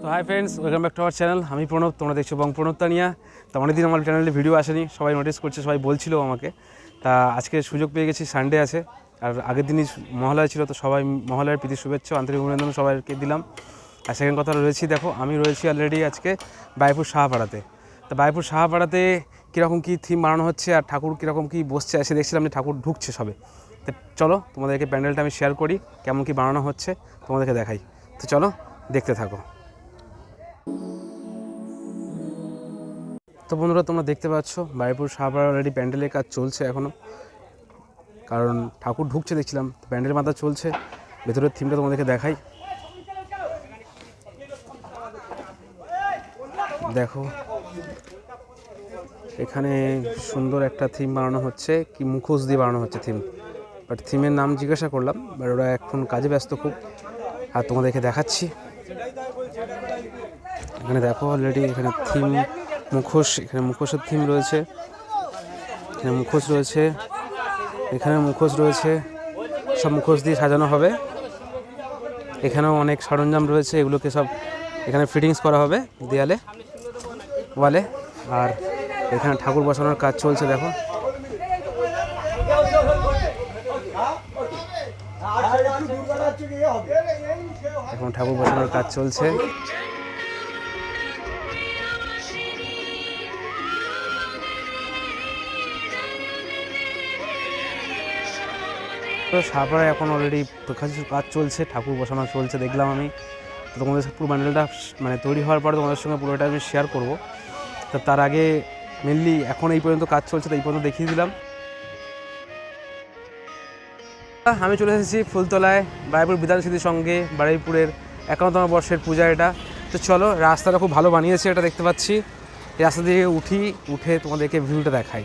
তো hi friends welcome back to our channel আমি প্রণব, তোমরা দেখছ বং প্রণব তানিয়া তো অনেকদিন আমার চ্যানেলে ভিডিও আসেনি, সবাই নোটিস করছে, সবাই বলছিল আমাকে। তা আজকে সুযোগ পেয়ে গেছি সানডে আছে। আর আগের দিনই মহালয়া ছিল, তো সবাই মহালয়ার প্রীতি শুভেচ্ছা, আন্তরিক অভিনন্দন সবাইকে দিলাম। আর সেকেন্ড কথা রয়েছি, দেখো, আমি রয়েছি অলরেডি আজকে বাইপুর সাহাপাড়াতে তো বাইপুর সাহাপাড়াতে কীরকম কী থিম বানানো হচ্ছে, আর ঠাকুর কীরকম কী বসছে, এসে দেখছিলাম যে ঠাকুর ঢুকছে সবে। তো চলো, তোমাদেরকে প্যান্ডেলটা আমি শেয়ার করি, কেমন কী বানানো হচ্ছে, তোমাদেরকে দেখাই। তো চলো, দেখতে থাকো। তো বন্ধুরা, তোমরা দেখতে পাচ্ছ বারিপুর শাহপাড়া অলরেডি প্যান্ডেলের কাজ চলছে এখনও কারণ ঠাকুর ঢুকছে, দেখছিলাম প্যান্ডেল মাথা চলছে। ভেতরের থিমটা তোমাদেরকে দেখাই। দেখো, এখানে সুন্দর একটা থিম বানানো হচ্ছে, কি মুখোশ দিয়ে বানানো হচ্ছে থিম বাট থিমের নাম জিজ্ঞাসা করলাম বাট ওরা এখন কাজে ব্যস্ত খুব। আর তোমাদেরকে দেখাচ্ছি। এখানে দেখো অলরেডি এখানে থিম মুখোশ, এখানে মুখোশের থিম রয়েছে। এখানে মুখোশ রয়েছে। এখানে মুখোশ রয়েছে। সব মুখোশ দিয়ে সাজানো হবে। এখানেও অনেক সরঞ্জাম রয়েছে, এগুলোকে সব এখানে ফিটিংস করা হবে দেয়ালে, ওয়ালে। আর এখানে ঠাকুর বসানোর কাজ চলছে, দেখো। এখন ঠাকুর বসানোর কাজ চলছে। তো সাপাড়ায় এখন অলরেডি কাজ চলছে, ঠাকুর বসানো চলছে, দেখলাম আমি। তো তোমাদের পুরো ব্যান্ডেলটা মানে তৈরি হওয়ার পরে তোমাদের সঙ্গে পুরোটা আমি শেয়ার করব। তো তার আগে মেনলি এখন এই পর্যন্ত কাজ চলছে, তো এই পর্যন্ত দেখিয়ে দিলাম। আমি চলে এসেছি ফুলতলায়, বারুইপুর বিধান স্মৃতির সঙ্গে, বারুইপুরের একান্নতম বর্ষের পূজা এটা। তো চলো, রাস্তাটা খুব ভালো বানিয়েছে এটা দেখতে পাচ্ছি। রাস্তা দিয়ে উঠি, উঠে তোমাদেরকে ভিউটা দেখাই।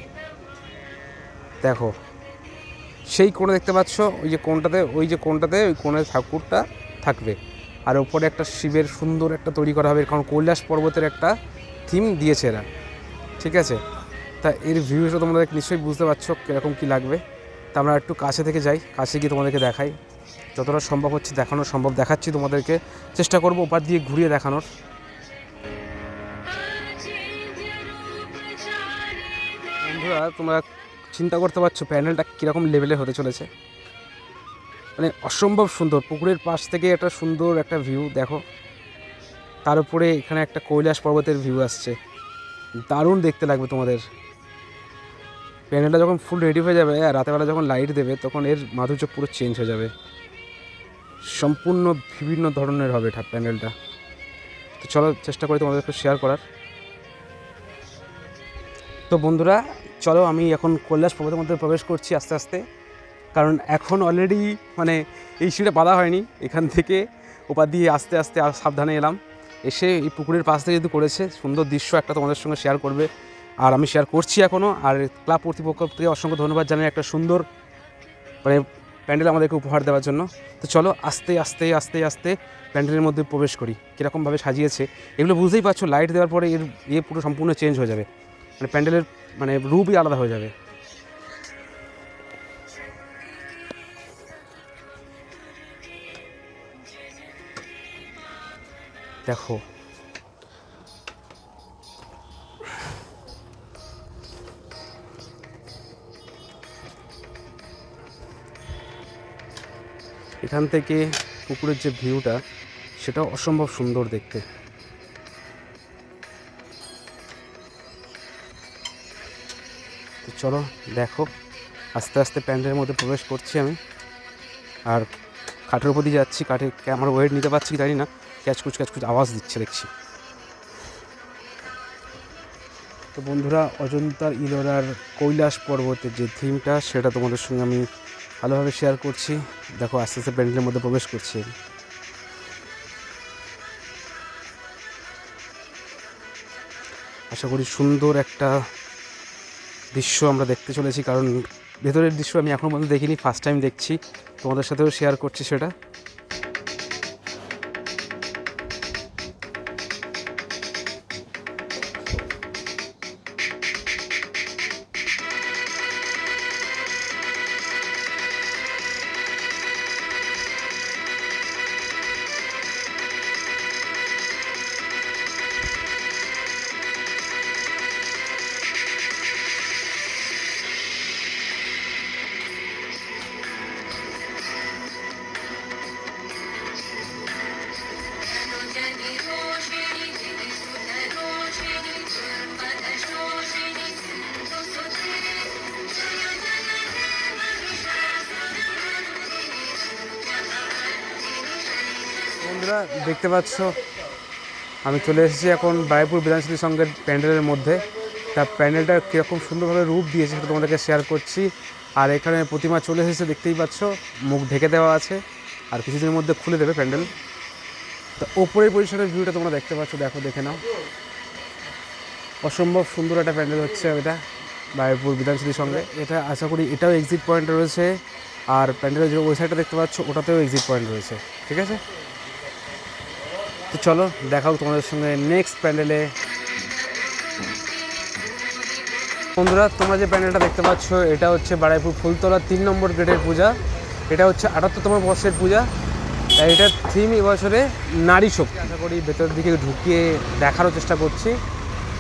দেখো। সেই কোণে দেখতে পাচ্ছ, ওই যে কোণটাতে, ওই যে কোণটাতে, ওই কোণের ঠাকুরটা থাকবে। আর ওপরে একটা শিবের সুন্দর একটা তৈরি করা হবে, কারণ কৈলাস পর্বতের একটা থিম দিয়েছে এরা। ঠিক আছে? তা এর ভিউটা তোমরা নিশ্চয়ই বুঝতে পারছ কীরকম কী লাগবে। তা আমরা একটু কাছে থেকে যাই, কাছে গিয়ে তোমাদেরকে দেখাই। যতটা সম্ভব হচ্ছে দেখানো সম্ভব দেখাচ্ছি তোমাদেরকে। চেষ্টা করব ওপার দিয়ে ঘুরিয়ে দেখানোর। বন্ধুরা, তোমরা চিন্তা করতে পারছ প্যান্ডেলটা কীরকম লেভেলে হতে চলেছে? মানে অসম্ভব সুন্দর, পুকুরের পাশ থেকে একটা সুন্দর একটা ভিউ দেখো। তার উপরে এখানে একটা কৈলাস পর্বতের ভিউ আসছে। দারুণ দেখতে লাগবে তোমাদের। প্যান্ডেলটা যখন ফুল রেডি হয়ে যাবে, আর রাতেরবেলা যখন লাইট দেবে, তখন এর মাধুর্য পুরো চেঞ্জ হয়ে যাবে। সম্পূর্ণ বিভিন্ন ধরনের হবে এটা প্যান্ডেলটা তো চলো, চেষ্টা করি তোমাদেরকে শেয়ার করার। তো বন্ধুরা চলো আমি এখন কৈলাস পর্বতের মধ্যে প্রবেশ করছি আস্তে আস্তে। কারণ এখন অলরেডি মানে এই সিঁড়ে বাঁধা হয়নি। এখান থেকে ওপার দিয়ে আস্তে আস্তে আর সাবধানে এলাম। এসে এই পুকুরের পাশ থেকে যেহেতু করেছে, সুন্দর দৃশ্য একটা তোমাদের সঙ্গে শেয়ার করবে। আর আমি শেয়ার করছি এখনও আর ক্লাব কর্তৃপক্ষ থেকে অসংখ্য ধন্যবাদ জানাই একটা সুন্দর মানে প্যান্ডেল আমাদেরকে উপহার দেওয়ার জন্য। তো চলো আস্তে আস্তে আস্তে আস্তে প্যান্ডেলের মধ্যে প্রবেশ করি। কীরকমভাবে সাজিয়েছে। এগুলো বুঝতেই পারছ লাইট দেওয়ার পরে এর ইয়ে পুরো সম্পূর্ণ চেঞ্জ হয়ে যাবে। মানে প্যান্ডেলের মানে রূপই আলাদা হয়ে যাবে। দেখো। এখান থেকে পুকুরের যে ভিউটা সেটা অসম্ভব সুন্দর দেখতে। চলো, দেখো। আস্তে আস্তে প্যান্ডেলের মধ্যে প্রবেশ করছি আমি। আর কাঠের উপর দিয়ে যাচ্ছি কাঠে আমার ওয়েট নিতে পারছি কি জানি না। ক্যাচকুচ ক্যাচকুচ আওয়াজ দিচ্ছে, দেখছি। তো বন্ধুরা, অজন্তার ইলোরার কৈলাস পর্বতের যে থিমটা সেটা তোমাদের সঙ্গে আমি ভালোভাবে শেয়ার করছি। দেখো, আস্তে আস্তে প্যান্ডেলের মধ্যে প্রবেশ করছি। আশা করি সুন্দর একটা দৃশ্য আমরা দেখতে চলেছি, কারণ ভেতরের দৃশ্য আমি এখনও পর্যন্ত দেখিনি ফার্স্ট টাইম দেখছি। তোমাদের সাথেও শেয়ার করছি সেটা। বন্ধুরা, দেখতে পাচ্ছ, আমি চলে এসেছি এখন বারাইপুর বিধানসভা সঙ্গের প্যান্ডেলের মধ্যে। তা প্যান্ডেলটা কীরকম সুন্দরভাবে রূপ দিয়েছে সেটা তোমাদেরকে শেয়ার করছি। আর এখানে প্রতিমা চলে এসেছে, দেখতেই পাচ্ছ, মুখ ঢেকে দেওয়া আছে, আর কিছুদিনের মধ্যে খুলে দেবে প্যান্ডেল। তা ওপরের পজিশনের ভিউটা তোমরা দেখতে পাচ্ছ, দেখো, দেখে নাও। অসম্ভব সুন্দর একটা প্যান্ডেল হচ্ছে এটা বারাইপুর বিধানসভার সঙ্গে। এটা আশা করি এটাও এক্সিট পয়েন্ট রয়েছে, আর প্যান্ডেলের যে ওই সাইডটা দেখতে পাচ্ছ, ওটাতেও এক্সিট পয়েন্ট রয়েছে, ঠিক আছে? তো চলো, দেখাও তোমাদের সঙ্গে নেক্সট প্যান্ডেলে বন্ধুরা, তোমরা যে প্যান্ডেলটা দেখতে পাচ্ছ, এটা হচ্ছে বারাইপুর ফুলতলা তিন নম্বর গেটের পূজা। এটা হচ্ছে আটাত্তরতম বর্ষের পূজা। তাই এটার থিম এবছরে নারী শক্তি। আশা করি ভেতরের দিকে ঢুকিয়ে দেখারও চেষ্টা করছি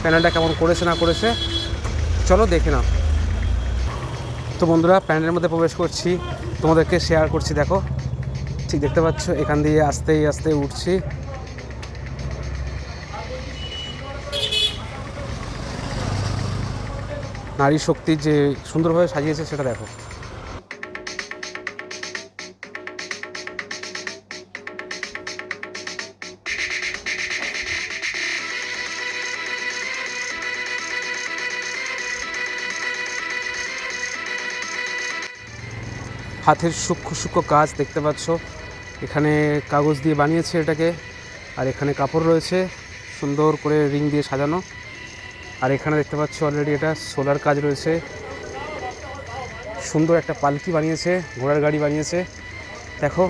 প্যান্ডেলটা কেমন করেছে, না করেছে। চলো, দেখে নাও। তো বন্ধুরা প্যান্ডেলের মধ্যে প্রবেশ করছি। তোমাদেরকে শেয়ার করছি, দেখো। ঠিক দেখতে পাচ্ছ, এখান দিয়ে আস্তে আস্তে উঠছি। নারী শক্তি যে সুন্দরভাবে সাজিয়েছে, সেটা দেখো। হাতের সূক্ষ্ম সূক্ষ্ম কাজ দেখতে পাচ্ছ। এখানে কাগজ দিয়ে বানিয়েছে এটাকে, আর এখানে কাপড় রয়েছে, সুন্দর করে রিং দিয়ে সাজানো। আর এখানে দেখতে পাচ্ছ অলরেডি এটা সোলার কাজ রয়েছে। সুন্দর একটা পালকি বানিয়েছে, ঘোড়ার গাড়ি বানিয়েছে। দেখো।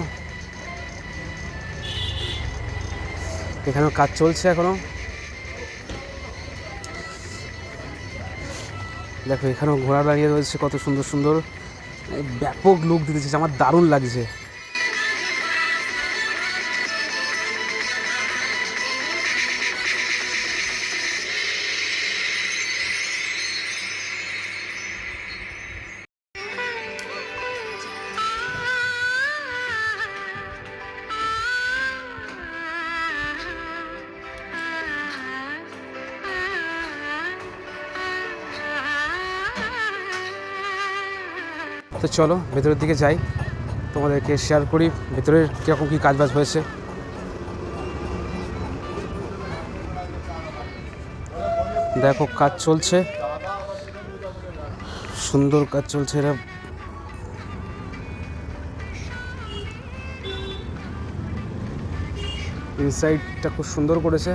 এখানেও কাজ চলছে এখনও। দেখো, এখানেও ঘোড়া দাঁড়িয়ে রয়েছে কত সুন্দর সুন্দর। ব্যাপক লুক দিতেছে, আমার দারুণ লাগছে। তো চলো, ভেতরের দিকে যাই। তোমাদেরকে শেয়ার করি, ভেতরের কীরকম কী কাজবাজ হয়েছে। দেখো, কাজ চলছে। সুন্দর কাজ চলছে এরা। ইনসাইডটা খুব সুন্দর করেছে।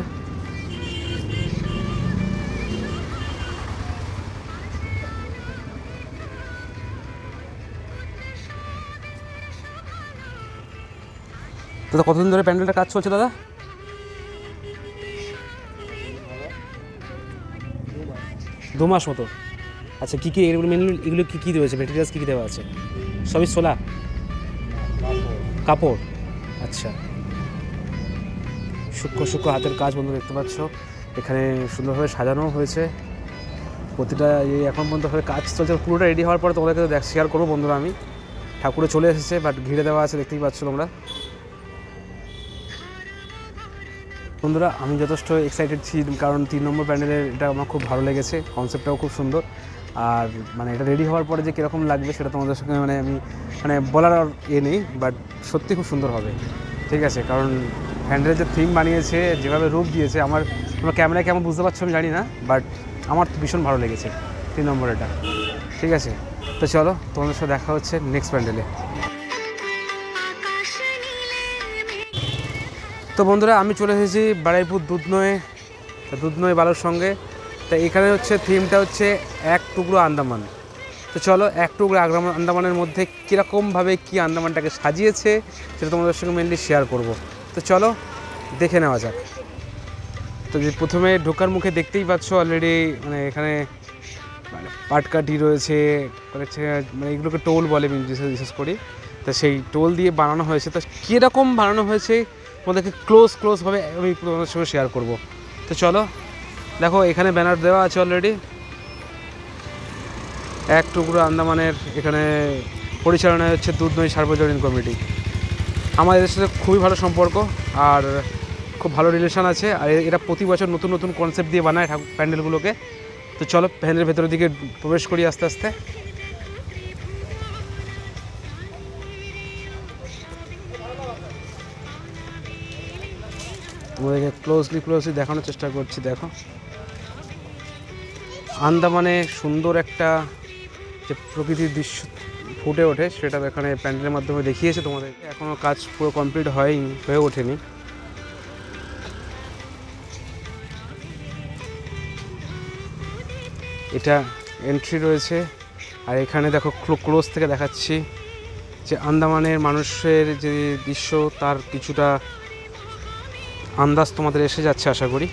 দাদা, কতদিন ধরে প্যান্ডেলটা কাজ চলছে দাদা? দু মাস মতো। আচ্ছা কী কী এগুলো মেনলি এগুলো কী কী রয়েছে? মেটেরিয়ালস কী কী দেওয়া আছে? সবই সোলা? কাপড়। আচ্ছা। সূক্ষ্ম সূক্ষ্ম হাতের কাজ বন্ধু দেখতে পাচ্ছ। এখানে সুন্দরভাবে সাজানো হয়েছে। প্রতিটা এই এখন পর্যন্ত কাজ চলছে। পুরোটা রেডি হওয়ার পরে তোমাদেরকে দেখ শেয়ার করব বন্ধুরা আমি। ঠাকুরে চলে এসেছে বাট ঘিরে দেওয়া আছে, দেখতেই পাচ্ছ তোমরা। বন্ধুরা, আমি যথেষ্ট এক্সাইটেড ছিলাম কারণ তিন নম্বর প্যান্ডেলের এটা আমার খুব ভালো লেগেছে কনসেপ্টটাও খুব সুন্দর। আর মানে এটা রেডি হওয়ার পরে যে কীরকম লাগবে সেটা তোমাদের সঙ্গে মানে আমি মানে বলার আর ইয়ে নেই বাট সত্যি খুব সুন্দর হবে। ঠিক আছে, কারণ প্যান্ডেলের যে থিম বানিয়েছে, যেভাবে রূপ দিয়েছে, আমার, তোমরা ক্যামেরায় কেমন বুঝতে পারছ আমি জানি না বাট আমার তো ভীষণ ভালো লেগেছে, তিন নম্বর এটা। ঠিক আছে, তো চলো, তোমাদের সাথে দেখা হচ্ছে নেক্সট প্যান্ডেলে। তো বন্ধুরা, আমি চলে এসেছি বারাইপুর দুধনয়ে, দুধনয় বালুর সঙ্গে। তা এখানে হচ্ছে থিমটা হচ্ছে এক টুকরো আন্দামান। তো চলো, এক টুকরো আন্দামানের মধ্যে কীরকমভাবে কী আন্দামানটাকে সাজিয়েছে, সেটা তোমাদের সঙ্গে মেনলি শেয়ার করব। তো চলো, দেখে নেওয়া যাক। তো যে প্রথমে ঢোকার মুখে দেখতেই পাচ্ছ অলরেডি মানে এখানে মানে পাটকাঠি রয়েছে মানে এগুলোকে টোল বলে বিশেষ করি। তা সেই টোল দিয়ে বানানো হয়েছে। তো কীরকম বানানো হয়েছে তোমাদেরকে ক্লোজ ক্লোজভাবে আমি তোমাদের সঙ্গে শেয়ার করব। তো চলো, দেখো এখানে ব্যানার দেওয়া আছে অলরেডি এক টুকরো আন্দামানের এখানে পরিচালনায় হচ্ছে দুধ দুধনৈ সার্বজনীন কমিটি। আমাদের এদের সাথে খুবই ভালো সম্পর্ক আর খুব ভালো রিলেশন আছে। আর এরা প্রতি বছর নতুন নতুন কনসেপ্ট দিয়ে বানায় ঠাকুর প্যান্ডেলগুলোকে। তো চলো, প্যান্ডেলের ভেতরের দিকে প্রবেশ করি আস্তে আস্তে। তোমাদেরকে ক্লোজলি ক্লোজলি দেখানোর চেষ্টা করছি, দেখো। আন্দামানে সুন্দর একটা যে প্রকৃতির দৃশ্য ফুটে ওঠে, সেটা এখানে প্যান্ডেলের মাধ্যমে দেখিয়েছে তোমাদের এখনও কাজ পুরো কমপ্লিট হয়নি, হয়ে ওঠেনি। এটা এন্ট্রি রয়েছে। আর এখানে দেখো ক্লোজ থেকে দেখাচ্ছি যে আন্দামানের মানুষের যে দৃশ্য, তার কিছুটা আন্দাজ তোমাদের এসে যাচ্ছে, আশা করি।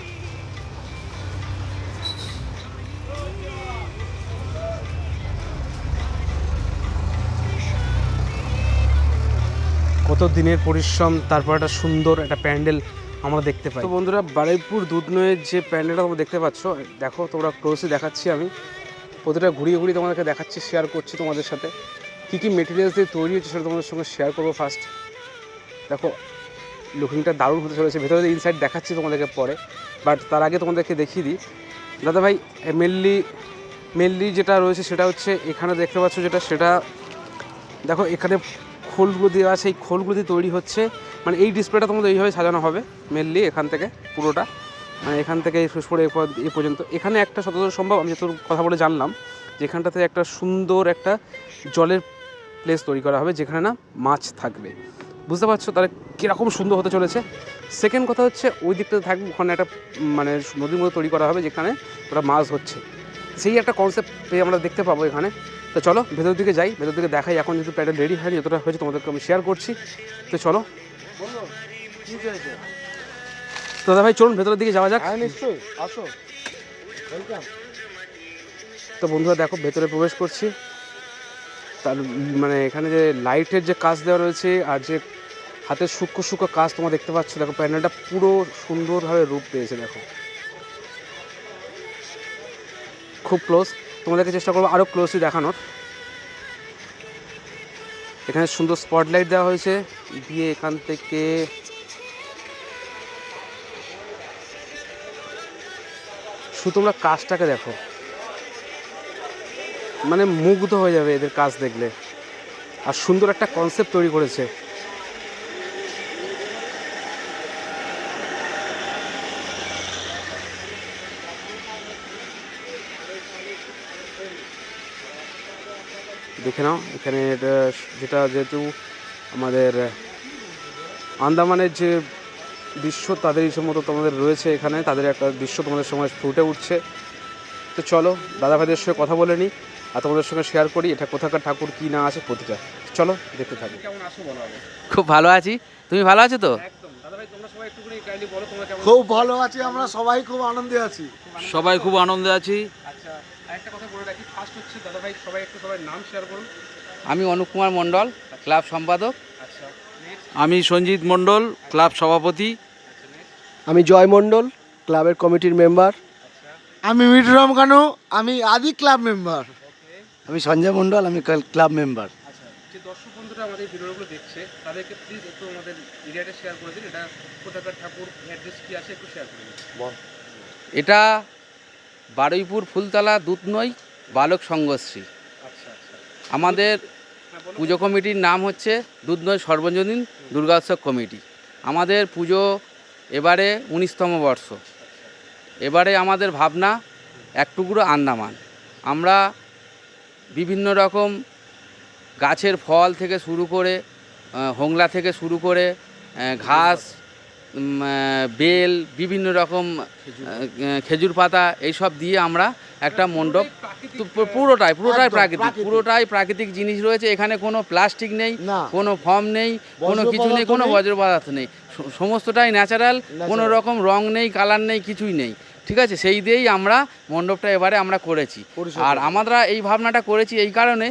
কত দিনের পরিশ্রম, তারপর একটা সুন্দর একটা প্যান্ডেল আমরা দেখতে পাই। তো বন্ধুরা, বারুইপুর দুধনয়ের যে প্যান্ডেলটা তোমরা দেখতে পাচ্ছ, দেখো, তোমরা ক্লোজলি দেখাচ্ছি আমি। প্রতিটা ঘুরিয়ে ঘুরিয়ে তোমাদেরকে দেখাচ্ছি শেয়ার করছি তোমাদের সাথে। কী কী মেটেরিয়ালস দিয়ে তৈরি হচ্ছে সেটা তোমাদের সঙ্গে শেয়ার করব ফার্স্ট দেখো লুকিংটা দারুণ হতে চলেছে। ভেতরে ইনসাইড দেখাচ্ছি তোমাদেরকে পরে বাট তার আগে তোমাদেরকে দেখিয়ে দিই। দাদা ভাই মেনলি মেনলি যেটা রয়েছে সেটা হচ্ছে এখানে দেখতে পাচ্ছ যেটা, সেটা দেখো এখানে খোলগুলো দেওয়া আছে, এই খোলগুলো দিয়ে তৈরি হচ্ছে মানে এই ডিসপ্লেটা তোমাদের এইভাবে সাজানো হবে মেনলি এখান থেকে পুরোটা মানে এখান থেকে শেষ করে এ পর্যন্ত। এখানে একটা যতদূর সম্ভব, আমি যতদূর কথা বলে জানলাম, যে এখানটাতে একটা সুন্দর একটা জলের প্লেস তৈরি করা হবে, যেখানে না মাছ থাকবে। বুঝতে পারছ তাহলে কীরকম সুন্দর হতে চলেছে? সেকেন্ড কথা হচ্ছে ওই দিকটাতে থাকবে ওখানে একটা মানে নদীর মতো তৈরি করা হবে যেখানে ওটা মাছ হচ্ছে সেই একটা কনসেপ্ট পেয়ে আমরা দেখতে পাবো এখানে। তো চলো ভেতর দিকে যাই ভেতর দিকে দেখাই এখন যেহেতু প্যাডেল রেডি হয়নি যতটা হয়েছে তোমাদেরকে আমি শেয়ার করছি। তো চলো। তো দাদা ভাই চলুন ভেতরের দিকে যাওয়া যাক। হ্যাঁ নিশ্চয়ই আসো। তো বন্ধুরা দেখো ভেতরে প্রবেশ করছি। তার মানে এখানে যে লাইটের যে কাজ দেওয়া রয়েছে আর যে হাতের সূক্ষ্ম সূক্ষ্ম কাজ তোমরা দেখতে পাচ্ছ, দেখো প্যান্ডেলটা পুরো সুন্দরভাবে রূপ পেয়েছে, দেখো। খুব ক্লোজ তোমাদেরকে চেষ্টা করব আরও ক্লোজলি দেখানোর। এখানে সুন্দর স্পটলাইট দেওয়া হয়েছে। দিয়ে এখান থেকে শুধু তোমরা কাজটাকে দেখো। মানে মুগ্ধ হয়ে যাবে এদের কাজ দেখলে। আর সুন্দর একটা কনসেপ্ট তৈরি করেছে। দেখে নাও। এখানে এটা যেটা যেহেতু আমাদের আন্দামানের যে দৃশ্য তাদের মতো তোমাদের রয়েছে এখানে তাদের একটা দৃশ্য তোমাদের সময় ফুটে উঠছে। তো চলো দাদা ভাইদের সঙ্গে কথা বলে নিই আর তোমাদের সঙ্গে শেয়ার করি এটা কোথাকার ঠাকুর কি না আছে প্রতিটা। চলো দেখতে থাকি। কেমন আছো বলো আগে? খুব ভালো আছি। তুমি ভালো আছো তো? খুব ভালো আছি আমরা সবাই খুব আনন্দে আছি। সবাই খুব আনন্দে আছি। আচ্ছা। একটা কথা বলে রাখি ফার্স্ট হচ্ছে দাদা সবাই একটু সবাই নাম শেয়ার করুন। আমি অনুপ কুমার মণ্ডল ক্লাব সম্পাদক। আচ্ছা আমি সঞ্জিত মণ্ডল ক্লাব সভাপতি। আচ্ছা আমি জয় মণ্ডল ক্লাবের কমিটির মেম্বার আমি মিঠুরাম কানু আমি আদি ক্লাব মেম্বার আমি সঞ্জয় মণ্ডল আমি ক্লাব মেম্বার আচ্ছা যে দর্শক বন্ধুরা আমাদের ভিডিওগুলো দেখছে তাদেরকে প্লিজ একটু আমাদের এরিয়াটা শেয়ার করে দিন এটা কোথাকার ঠাকুর অ্যাড্রেস কি আছে একটু শেয়ার করে দিন। এটা বারুইপুর ফুলতলা দুধনই বালক সংঘশ্রী আচ্ছা আচ্ছা। আমাদের হ্যাঁ পুজো কমিটির নাম হচ্ছে দুধনই সর্বজনীন দুর্গোৎসব কমিটি। আমাদের পুজো এবারে উনিশতম বর্ষ। এবারে আমাদের ভাবনা এক টুকরো আন্দামান। আমরা বিভিন্ন রকম গাছের ফল থেকে শুরু করে হোংলা থেকে শুরু করে ঘাস বেল বিভিন্ন রকম খেজুর পাতা এইসব দিয়ে আমরা একটা মণ্ডপ। পুরোটাই পুরোটাই প্রাকৃতিক। পুরোটাই প্রাকৃতিক জিনিস রয়েছে। এখানে কোনো প্লাস্টিক নেই কোনো ফর্ম নেই কোনো কিছু নেই কোনো। বজ্র পদার্থ নেই। সমস্তটাই ন্যাচারাল কোনো রকম রং নেই কালার নেই কিছুই নেই। ঠিক আছে? সেই দিয়েই আমরা মণ্ডপটা এবারে আমরা করেছি। আর আমরা এই ভাবনাটা করেছি এই কারণে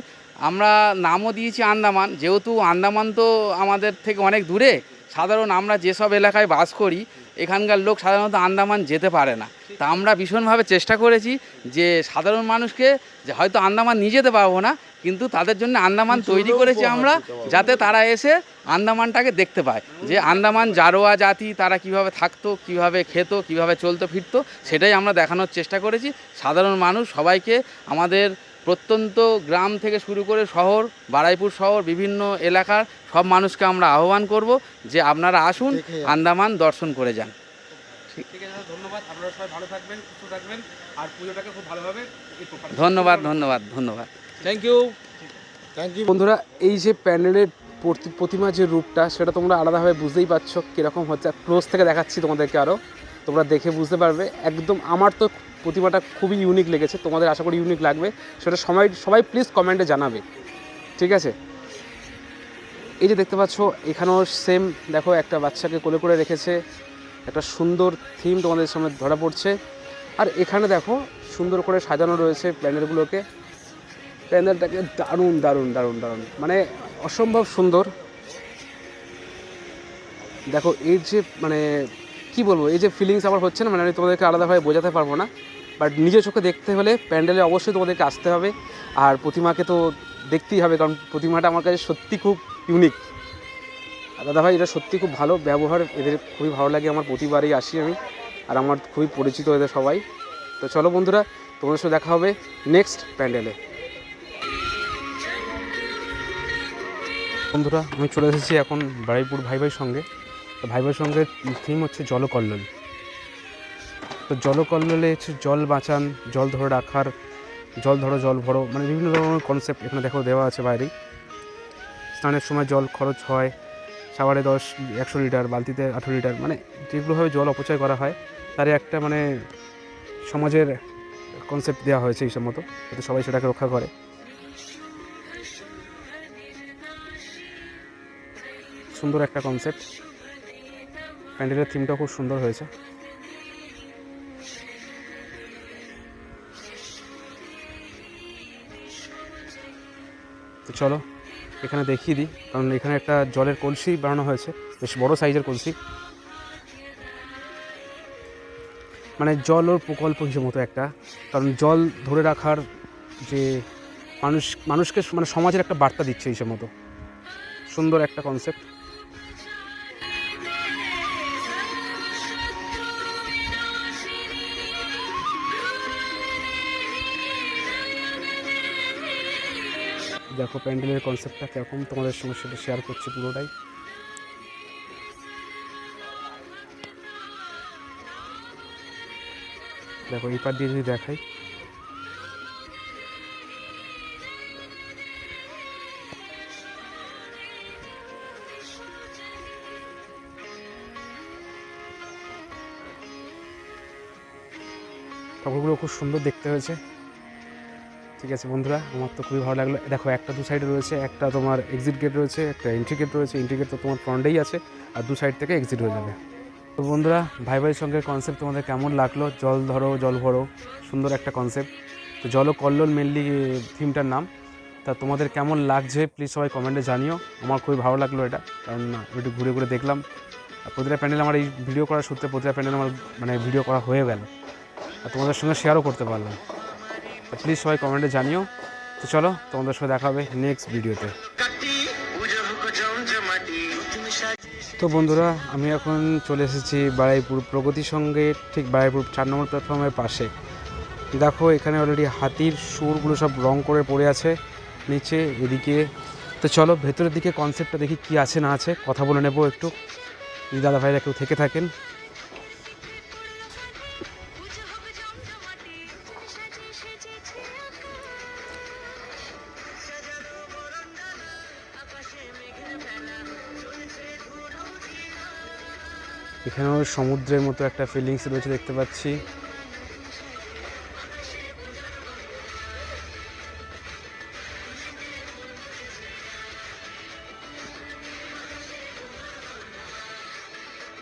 আমরা নামও দিয়েছি আন্দামান। যেহেতু আন্দামান তো আমাদের থেকে অনেক দূরে সাধারণ আমরা যেসব এলাকায় বাস করি এখানকার লোক সাধারণত আন্দামান যেতে পারে না। তা আমরা ভীষণভাবে চেষ্টা করেছি যে সাধারণ মানুষকে যে হয়তো আন্দামান নিয়ে যেতে পারব না কিন্তু তাদের জন্য আন্দামান তৈরি করেছি আমরা যাতে তারা এসে আন্দামানটাকে দেখতে পায়। যে আন্দামান জারোয়া জাতি তারা কীভাবে থাকতো কীভাবে খেত কীভাবে চলতো ফিরতো সেটাই আমরা দেখানোর চেষ্টা করেছি। সাধারণ মানুষ সবাইকে আমাদের প্রত্যন্ত গ্রাম থেকে শুরু করে শহর বারাইপুর শহর বিভিন্ন এলাকার সব মানুষকে আমরা আহ্বান করব যে আপনারা আসুন আন্দামান দর্শন করে যান। ঠিক আছে ধন্যবাদ। আপনারা সবাই ভালো থাকবেন সুস্থ থাকবেন আর পুজোটাকে খুব ভালোভাবে ধন্যবাদ ধন্যবাদ ধন্যবাদ। থ্যাংক ইউ থ্যাংক ইউ বন্ধুরা এই যে প্যান্ডেলের প্রতি- প্রতিমার যে রূপটা সেটা তোমরা আলাদাভাবে বুঝতেই পারছ কীরকম হচ্ছে। ক্লোজ থেকে দেখাচ্ছি তোমাদেরকে আরও তোমরা দেখে বুঝতে পারবে। একদম আমার তো প্রতিমাটা খুবই ইউনিক লেগেছে। তোমাদের আশা করি ইউনিক লাগবে। সেটা সবাই সবাই প্লিজ কমেন্টে জানাবে। ঠিক আছে? এই যে দেখতে পাচ্ছ, এখানেও সেম দেখো, একটা বাচ্চাকে কোলে করে রেখেছে। একটা সুন্দর থিম তোমাদের সামনে ধরা পড়ছে। আর এখানে দেখো, সুন্দর করে সাজানো রয়েছে প্যান্ডেলগুলোকে। প্যান্ডেলটাকে দারুণ দারুণ দারুণ দারুণ। মানে অসম্ভব সুন্দর। দেখো, এই যে মানে কি বলব? এই যে ফিলিংস আমার হচ্ছে না মানে আমি তোমাদেরকে আলাদাভাবে বোঝাতে পারব না। বাট নিজের চোখে দেখতে হলে প্যান্ডেলে অবশ্যই তোমাদেরকে আসতে হবে। আর প্রতিমাকে তো দেখতেই হবে, কারণ প্রতিমাটা আমার কাছে সত্যি খুব ইউনিক দাদাভাই, এটা সত্যি খুব ভালো ব্যবহার। এদের খুবই ভালো লাগে আমার প্রতিবারই আসি আমি। আর আমার খুবই পরিচিত এদের সবাই। তো চলো বন্ধুরা, তোমাদের সাথে দেখা হবে নেক্সট প্যান্ডেলে। বন্ধুরা, আমি চলে এসেছি এখন বারুইপুর ভাই ভাইয়ের সঙ্গে। তো ভাই ভাইয়ের সঙ্গে থিম হচ্ছে জলকল্লোল। তো জলকল্লোলে হচ্ছে জল বাঁচান, জল ধরে রাখার, জল ধরো, জল ভরো মানে বিভিন্ন ধরনের কনসেপ্ট এখানে দেখো দেওয়া আছে বাইরেই। স্নানের সময় জল খরচ হয়, সাবারে দশ, একশো লিটার, বালতিতে আঠেরো লিটার মানে যেগুলোভাবে জল অপচয় করা হয় তার একটা মানে সমাজের কনসেপ্ট দেওয়া হয়েছে এইসব মতো, যাতে সবাই সেটাকে রক্ষা করে। সুন্দর একটা কনসেপ্ট প্যান্ডেলের থিমটা খুব সুন্দর হয়েছে। চলো, এখানে দেখিয়ে দিই, কারণ এখানে একটা জলের কলসি বানানো হয়েছে, বেশ বড় সাইজের কলসি। মানে জলর প্রকল্প হিসেবে মতো একটা, কারণ জল ধরে রাখার যে মানুষ, মানুষকে মানে সমাজের একটা বার্তা দিচ্ছে এইসব মতো। সুন্দর একটা কনসেপ্ট দেখো প্যান্ডেলের কনসেপ্টটা কীরকম, তোমাদের সঙ্গে সেটা শেয়ার করছি পুরোটাই। দেখো, এই পার দিয়ে যদি দেখাই। ঠাকুরগুলো খুব সুন্দর দেখতে হয়েছে। ঠিক আছে বন্ধুরা, আমার তো খুবই ভালো লাগল। দেখো, একটা দু সাইডে রয়েছে, একটা তোমার এক্সিট গেট রয়েছে, একটা এন্ট্রি গেট রয়েছে এন্ট্রি গেট তো তোমার ফ্রন্টেই আছে, আর দু সাইড থেকে এক্সিট হয়ে যাবে। তো বন্ধুরা, ভাই ভাইয়ের সঙ্গে কনসেপ্ট তোমাদের কেমন লাগল? জল ধরো, জল ভরো, সুন্দর একটা কনসেপ্ট তো জল কল্লোল মেনলি থিমটার নাম। তা তোমাদের কেমন লাগছে? প্লিজ সবাই কমেন্টে জানিও। আমার খুবই ভালো লাগল এটা, কারণ একটু ঘুরে ঘুরে দেখলাম। প্রতিটা প্যান্ডেল আমার এই ভিডিও করার সূত্রে প্রতিটা প্যান্ডেল আমার মানে ভিডিও করা হয়ে গেল। আর তোমাদের সঙ্গে শেয়ারও করতে পারলাম। প্লিজ সবাই কমেন্টে জানিও। তো চলো, তোমাদের সাথে দেখা হবে নেক্সট ভিডিওতে তো বন্ধুরা, আমি এখন চলে এসেছি বারাইপুর প্রগতির সঙ্গে, ঠিক বারাইপুর চার নম্বর প্ল্যাটফর্মের পাশে। দেখো, এখানে অলরেডি হাতির সুরগুলো সব রং করে পড়ে আছে, নিচে, এদিকে। তো চলো, ভেতরের দিকে কনসেপ্টটা দেখি কি আছে, না আছে, কথা বলে নেব একটু। দাদা ভাইরা কেউ থেকে থাকেন। এখানেও সমুদ্রের মতো একটা ফিলিংস রয়েছে দেখতে পাচ্ছি।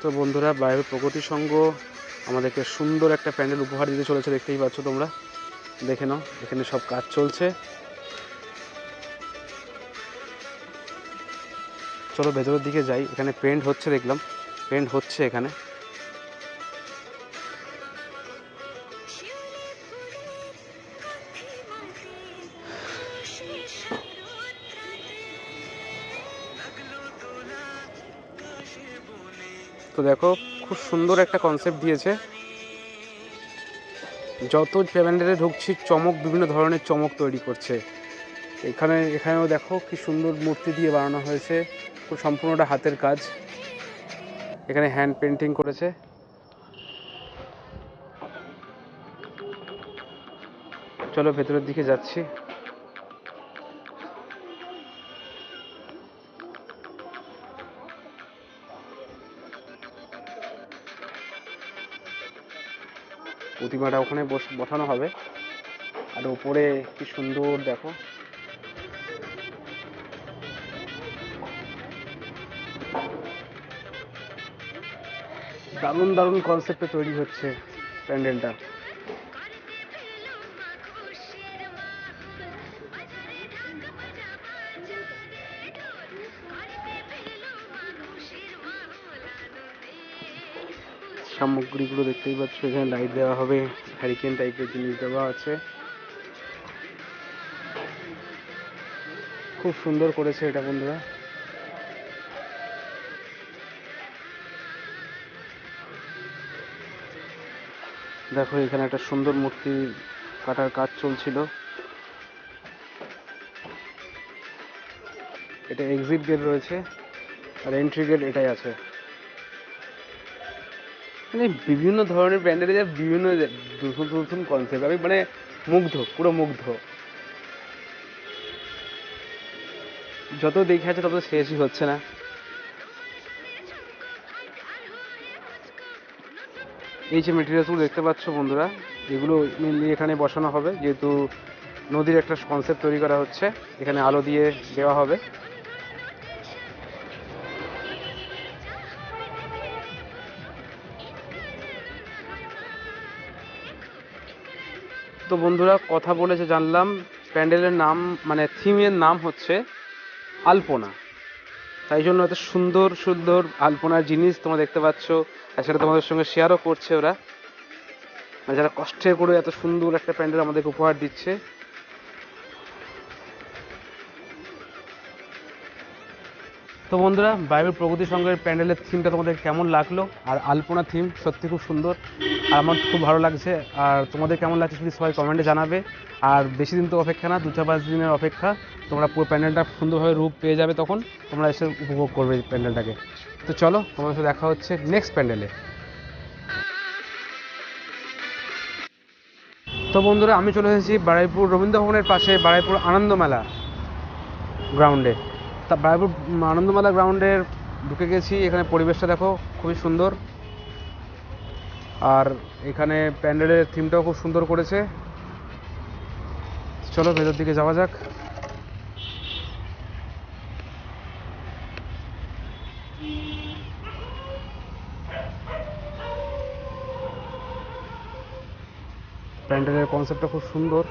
তো বন্ধুরা বাইরের প্রগতি সঙ্গ আমাদেরকে সুন্দর একটা প্যান্ডেল উপহার দিতে চলেছে, দেখতেই পাচ্ছ তোমরা। দেখে নাও, এখানে সব কাজ চলছে। চলো ভেতরের দিকে যাই, এখানে পেন্ট হচ্ছে, দেখলাম। পেন্ট হচ্ছে এখানে। তো দেখো, খুব সুন্দর একটা কনসেপ্ট দিয়েছে। যত প্যান্ডেলে ঢুকছি, চমক, বিভিন্ন ধরনের চমক তৈরি করছে। এখানে, এখানেও দেখো কি সুন্দর মূর্তি দিয়ে বানানো হয়েছে। সম্পূর্ণটা হাতের কাজ। এখানে হ্যান্ড পেন্টিং করেছে। চলো ভেতরের দিকে যাচ্ছি। প্রতিমাটা ওখানে বসানো হবে। আর উপরে কি সুন্দর দেখো। দারুণ দারুণ কনসেপ্টে তৈরি হচ্ছে প্যান্ডেলটা। সামগ্রীগুলো দেখতেই পাচ্ছ, এখানে লাইট দেওয়া হবে হ্যারিকেন টাইপের জিনিস দেওয়া আছে। খুব সুন্দর করেছে এটা বন্ধুরা। দেখো, এখানে একটা সুন্দর মূর্তি কাটার কাজ চলছিল। এটা এক্সিট গেট রয়েছে, আর এন্ট্রি গেট এটাই আছে। মানে বিভিন্ন ধরনের ব্র্যান্ডের যা বিভিন্ন নতুন নতুন কনসেপ্ট আমি মানে মুগ্ধ, পুরো মুগ্ধ। যত দেখে আছে তত শেষই হচ্ছে না। এই যে মেটেরিয়ালসগুলো দেখতে পাচ্ছ বন্ধুরা, এগুলো মেনলি এখানে বসানো হবে, যেহেতু নদীর একটা কনসেপ্ট তৈরি করা হচ্ছে, এখানে আলো দিয়ে দেওয়া হবে। তো বন্ধুরা, কথা বলেছে জানলাম, প্যান্ডেলের নাম মানে থিমের নাম হচ্ছে আলপনা। তাই জন্য এত সুন্দর সুন্দর আলপনার জিনিস তোমরা দেখতে পাচ্ছ। তাছাড়া তোমাদের সঙ্গে শেয়ারও করছে ওরা। মানে যারা কষ্টে করে এত সুন্দর একটা প্যান্ডেল আমাদেরকে উপহার দিচ্ছে তো বন্ধুরা, বাইবেল প্রগতি সংঘের প্যান্ডেলের থিমটা তোমাদের কেমন লাগল? আর আলপনা থিম সত্যি খুব সুন্দর। আর আমার খুব ভালো লাগছে। আর তোমাদের কেমন লাগছে যদি সবাই কমেন্টে জানাবে। আর বেশি দিন তো অপেক্ষা না দু চার পাঁচ দিনের অপেক্ষা। তোমরা পুরো প্যান্ডেলটা সুন্দরভাবে রূপ পেয়ে যাবে তখন। তোমরা এসে উপভোগ করবে প্যান্ডেলটাকে। তো চলো, তোমাদের সাথে দেখা হচ্ছে নেক্সট প্যান্ডেলে। তো বন্ধুরা, আমি চলে এসেছি বারাইপুর রবীন্দ্র ভবনের পাশে, বারাইপুর আনন্দমেলা গ্রাউন্ডে তা বারাইপুর আনন্দমেলা গ্রাউন্ডের ঢুকে গেছি। এখানে পরিবেশটা দেখো, খুবই সুন্দর। আর এখানে প্যান্ডেলের থিমটাও খুব সুন্দর করেছে। চলো, ভেতর দিকে যাওয়া যাক। প্যান্ডেলের কনসেপ্টটা খুব সুন্দর।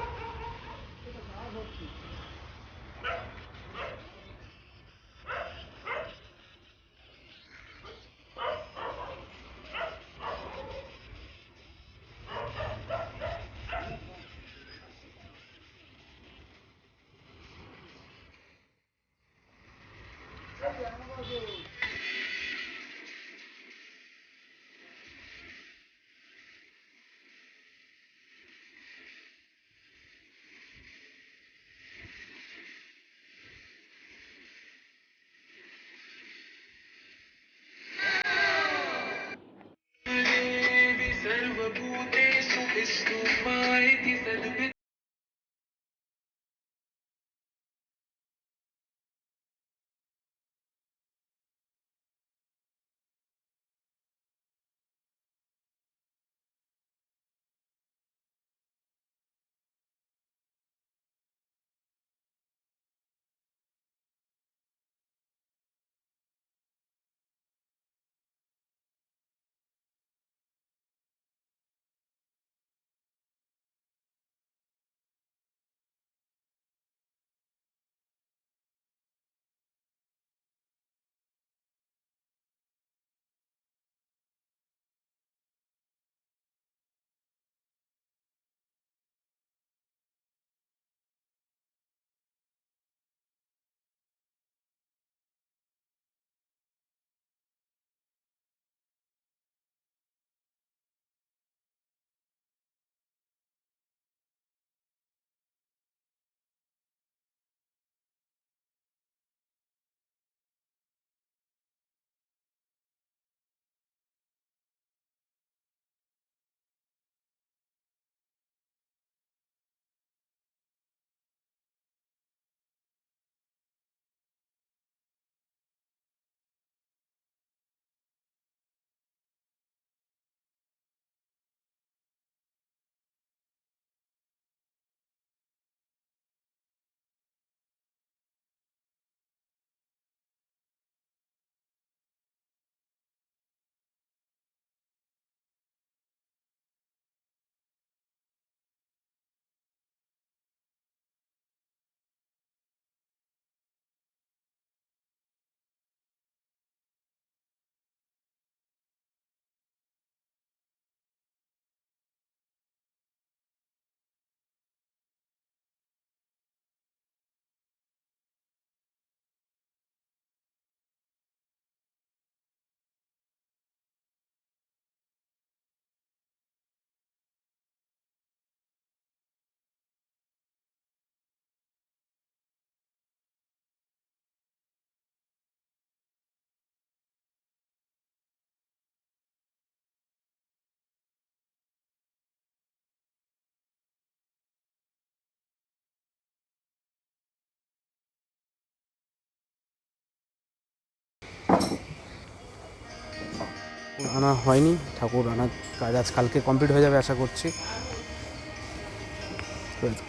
আনা হয়নি। ঠাকুর আনার কাজ আজ কালকে কমপ্লিট হয়ে যাবে আশা করছি।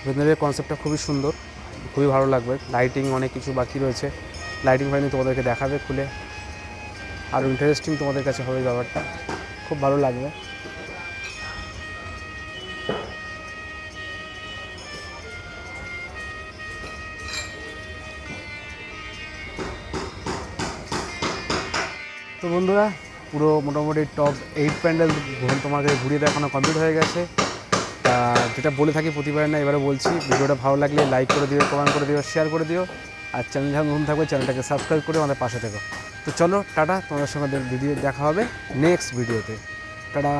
ভেতরের কনসেপ্টটা খুবই সুন্দর, খুবই ভালো লাগবে। লাইটিং অনেক কিছু বাকি রয়েছে। লাইটিং হয়নি তোমাদেরকে দেখাবে খুলে। আরও ইন্টারেস্টিং তোমাদের কাছে হবে ব্যাপারটা। খুব ভালো লাগবে। পুরো মোটামুটি টপ এইট প্যান্ডেল তোমাকে ঘুরিয়ে দেখানো কমপ্লিট হয়ে গেছে। তা যেটা বলে থাকি প্রতিবার না, এবারে বলছি, ভিডিওটা ভালো লাগলে লাইক করে দিও কমেন্ট করে দিও শেয়ার করে দিও, আর চ্যানেল যখন নতুন থাকবে চ্যানেলটাকে সাবস্ক্রাইব করে আমাদের পাশে থেকো। তো চলো, টাটা, তোমাদের সঙ্গে ভিডিও দেখা হবে নেক্সট ভিডিওতে টাটা।